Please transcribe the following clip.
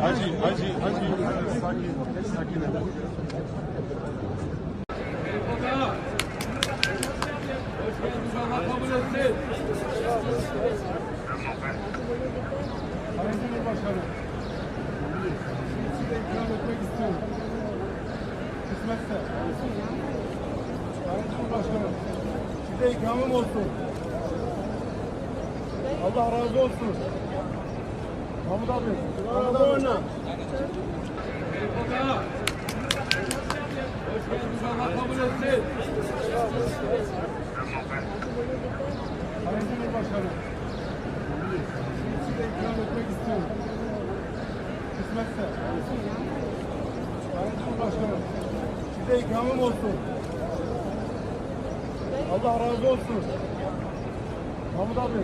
Hacı, hacı, hacı. Sakin, sakin edin. Sayın Cumhurbaşkanı. Size ikram etmek istiyorum. Kısmetse. Sayın Cumhurbaşkanı. Size ikramım olsun. Allah razı olsun. Mahmut abi. Mahmut abi. Sayın Cumhurbaşkanı. Size ikram etmek istiyorum. Kısmetse. Sayın Cumhurbaşkanı. Size ikramım olsun. Allah razı olsun. محمد أبي